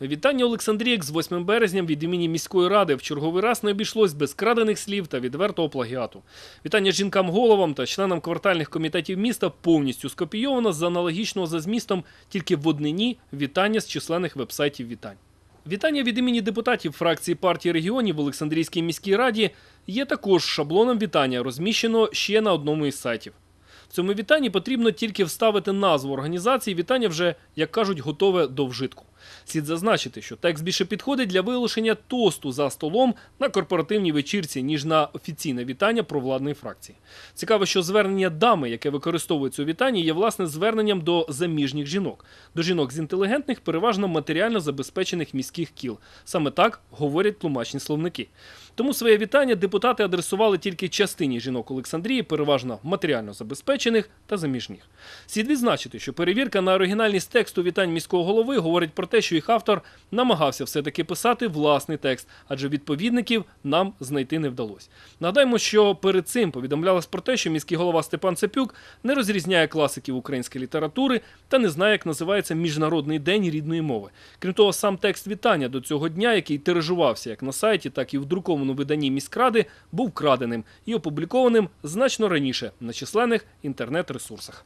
Вітання Олександрієк з 8 березня від імені міської ради в черговий раз не обійшлось без крадених слів та відвертого плагіату. Вітання жінкам-головам та членам квартальних комітетів міста повністю скопійовано з аналогічного за змістом тільки в однині вітання з численних вебсайтів вітань. Вітання від імені депутатів фракції партії регіонів в Олександрійській міській раді є також шаблоном вітання, розміщено ще на одному із сайтів. В цьому вітанні потрібно тільки вставити назву організації. Вітання вже, як кажуть, готове до вжитку. Слід зазначити, що текст більше підходить для виголошення тосту за столом на корпоративній вечірці, ніж на офіційне вітання провладної фракції. Цікаво, що звернення дами, яке використовується у вітанні, є власне зверненням до заміжніх жінок, до жінок з інтелігентних, переважно матеріально забезпечених міських кіл. Саме так говорять тлумачні словники. Тому своє вітання депутати адресували тільки частині жінок Олександрії, переважно матеріально забезпечених та заміжніх. Слід відзначити, що перевірка на оригінальність тексту вітань міського голови говорить про те, що їх автор намагався все-таки писати власний текст, адже відповідників нам знайти не вдалося. Нагадаємо, що перед цим повідомлялось про те, що міський голова Степан Цепюк не розрізняє класиків української літератури та не знає, як називається Міжнародний день рідної мови. Крім того, сам текст вітання до цього дня, який тиражувався як на сайті, так і в друкованому виданні міськради, був краденим і опублікованим значно раніше на численних інтернет-ресурсах.